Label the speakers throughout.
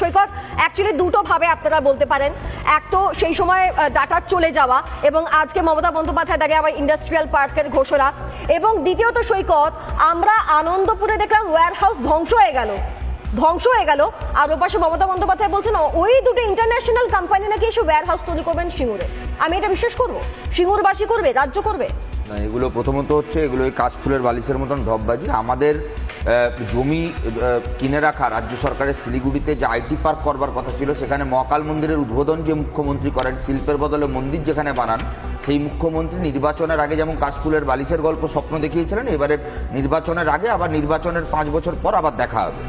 Speaker 1: সৈকত actually দুটো ভাবে আপনারা বলতে পারেন। এক তো সেই সময় ডাটার চলে যাওয়া এবং আজকে মমতা বন্দ্যোপাধ্যায় দাঁড়িয়ে আবার ইন্ডাস্ট্রিয়াল পার্কের ঘোষণা। এবং দ্বিতীয়ত সৈকত, আমরা আনন্দপুরে দেখলাম ওয়্যার হাউস ধ্বংস হয়ে গেল। ধ্বংস হয়ে গেল। আর ওপাশে মমতা বন্দ্যোপাধ্যায় বলছেন ওই দুটো ইন্টারন্যাশনাল কোম্পানি নাকি এসে ওয়্যার হাউস তৈরি করবেন সিঙ্গুরে। আমি এটা বিশ্বাস করব। সিঙ্গুরবাসী করবে, রাজ্য করবে?
Speaker 2: এগুলো প্রথমত হচ্ছে, এগুলো ওই কাশফুলের বালিশের মতন ঢপবাজি আমাদের জমি কিনে রাখা রাজ্য সরকারের শিলিগুড়িতে যে আইটি পার্ক করবার কথা ছিল, সেখানে মহাকাল মন্দিরের উদ্বোধন যে মুখ্যমন্ত্রী করেন, শিল্পের বদলে মন্দির যেখানে বানান, সেই মুখ্যমন্ত্রী নির্বাচনের আগে যেমন কাশফুলের বালিশের গল্প স্বপ্ন দেখিয়েছিলেন, এবারের নির্বাচনের আগে আবার নির্বাচনের পাঁচ বছর পর আবার দেখা হবে।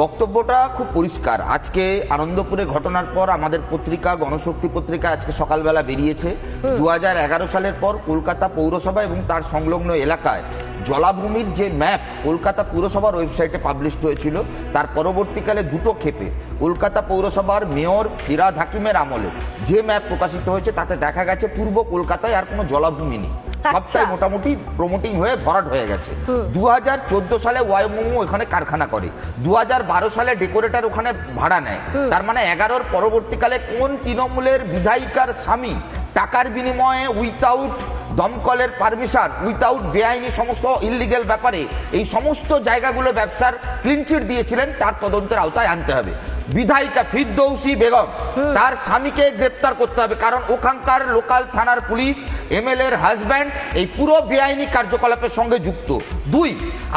Speaker 2: বক্তব্যটা খুব পরিষ্কার। আজকে আনন্দপুরে ঘটনার পর আমাদের পত্রিকা গণশক্তি পত্রিকা আজকে সকালবেলা বেরিয়েছে। দু হাজার এগারো সালের পর কলকাতা পৌরসভা এবং তার সংলগ্ন এলাকায় জলাভূমির যে ম্যাপ কলকাতা পুরসভার ওয়েবসাইটে পাবলিশ হয়েছিল তার পরবর্তীকালে দুটো ক্ষেপে। কলকাতা পৌরসভার মেয়র ফিরাদ হাকিমের আমলে যে ম্যাপ প্রকাশিত হয়েছে তাতে দেখা গেছে পূর্ব কলকাতায় আর কোনো জলাভূমি নেই। সবটাই
Speaker 1: আচ্ছা।
Speaker 2: মোটামুটি প্রমোটিং হয়ে ভরাট হয়ে গেছে। দু হাজার চোদ্দ সালে ওয়াইমোমো ওখানে কারখানা করে। দু হাজার বারো সালে ডেকোরেটর ওখানে ভাড়া নেয়। তার মানে এগারোর পরবর্তীকালে কোন তৃণমূলের বিধায়িকার স্বামী টাকার বিনিময়ে উইথাউট দমকলের পারমিশন উইথাউট বেআইনি সমস্ত ইলিগেল ব্যাপারে এই সমস্ত জায়গাগুলো ব্যবসার ক্লিনচিট দিয়েছিলেন তার তদন্তের আওতায় আনতে হবে। বিধায়িকা ফিরদৌসি বেগম তার স্বামীকে গ্রেপ্তার করতে হবে। কারণ ওখানকার লোকাল থানার পুলিশ এমএলএ এর হাজব্যান্ড এই পুরো বেআইনি কার্যকলাপের সঙ্গে যুক্ত। দুই,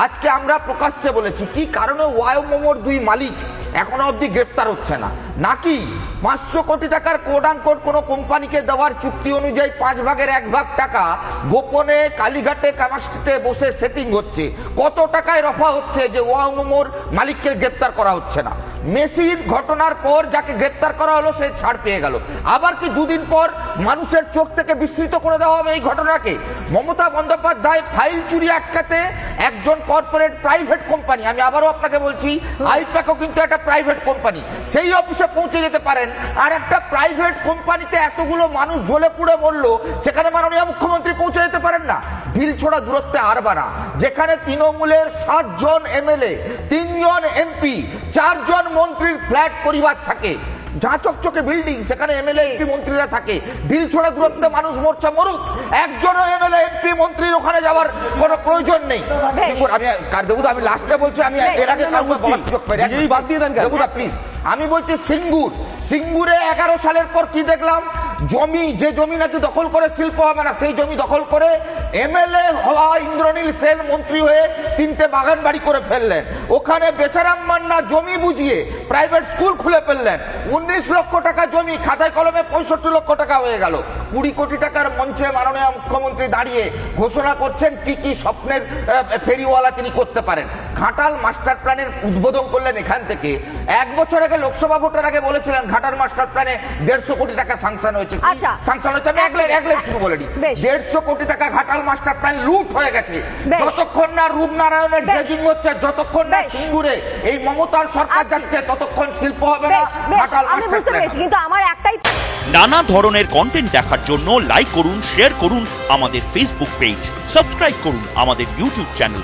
Speaker 2: আজকে আমরা প্রকাশ্যে বলেছি, কি কারণে ওয়াইমোমোর দুই মালিক এখনও অবধি গ্রেপ্তার হচ্ছে না। নাকি পাঁচশো কোটি টাকার কোড কোড কোনো কোম্পানিকে দেওয়ার চুক্তি অনুযায়ী পাঁচ ভাগের এক ভাগ টাকা গোপনে কালীঘাটে কামাস্টে বসে সেটিং হচ্ছে? কত টাকায় রফা হচ্ছে যে ওয়ামোমোর মালিককে গ্রেপ্তার করা হচ্ছে না? মেসির ঘটনার পর যাকে গ্রেপ্তার করা হলো সে ছাড় পেয়ে গেল। আবার কি দুদিন পর মানুষের চোখ থেকে বিস্তৃত করে দেওয়া হবে এই ঘটনাকে? মমতা বন্দ্যোপাধ্যায় ফাইল চুরি আটকাতে একজন কর্পোরেট প্রাইভেট কোম্পানি আমি আবারও আপনাকে বলছি আইপ্যাকও কিন্তু একটা প্রাইভেট কোম্পানি সেই অফিসে পৌঁছে যেতে পারেন। আর একটা প্রাইভেট কোম্পানিতে এতগুলো মানুষ ঝোলে পুড়ে মরলো, সেখানে মাননীয় মুখ্যমন্ত্রী পৌঁছে যেতে পারেন না। ঢিল ছোড়া দূরত্বে আর বানা যেখানে তৃণমূলের সাতজন এমএলএ, তিনজন এমপি, চারজন মন্ত্রীর ফ্ল্যাট পরিবার থাকে। যা চকচকে বিল্ডিং সেখানে এমএলএ এমপি মন্ত্রীরা থাকে। ঢিল ছোড়া দূরত্বে মানুষ মরছে মরুক। একজনও এমএলএ এমপি মন্ত্রীর ওখানে যাওয়ার কোনো প্রয়োজন নেই। আমি কার দেবুদা আমি লাস্টে বলছি আমি এর আগে কাউকে বলার সুযোগ পাই
Speaker 3: বাদ দিয়ে দেন
Speaker 2: দেবুদা প্লিজ আমি বলছি সিঙ্গুর। সিঙ্গুরে এগারো সালের পর কি দেখলাম? জমি যে জমি নাকি দখল করে শিল্প হবে না সেই জমি দখল করে এমএলএ হওয়া ইন্দ্রনীল সেন মন্ত্রী হয়ে তিনটে বাগান বাড়ি করে ফেললেন। ওখানে বেচারাম মান্না জমি বুঝিয়ে প্রাইভেট স্কুল খুলে ফেললেন। উনিশ লক্ষ টাকা জমি, খাতায় কলমে পঁয়ষট্টি লক্ষ টাকা হয়ে গেল। কুড়ি কোটি টাকার মঞ্চে মাননীয় মুখ্যমন্ত্রী দাঁড়িয়ে ঘোষণা করছেন কি কি স্বপ্নের ফেরিওয়ালা তিনি করতে পারেন। ঘাটাল মাস্টার প্ল্যানের উদ্বোধন করলেন এখান থেকে। এক বছর আগে লোকসভা ভোটের আগে বলেছিলেন ঘাটাল মাস্টার প্ল্যানে দেড়শো কোটি টাকা সাংশন হয়েছে।
Speaker 1: আচ্ছা।
Speaker 2: সাংশন হয়েছে? আমি এক লাইন এক লাইন শুধু বলে দিই। দেড়শো কোটি টাকা ঘাটাল মাস্টার প্ল্যান লুট হয়ে গেছে। যতক্ষণ না রূপনারায়ণের। ড্রেজিং হচ্ছে যতক্ষণ না সিঙ্গুরে এই মমতার সরকার যাচ্ছে ততক্ষণ শিল্প হবে না ঘাটাল মাস্টার প্ল্যান।
Speaker 1: কিন্তু আমার একটাই
Speaker 4: নানা ধরনের কন্টেন্ট দেখার জন্য লাইক করুন শেয়ার করুন আমাদের ফেসবুক পেজ সাবস্ক্রাইব করুন আমাদের ইউটিউব চ্যানেল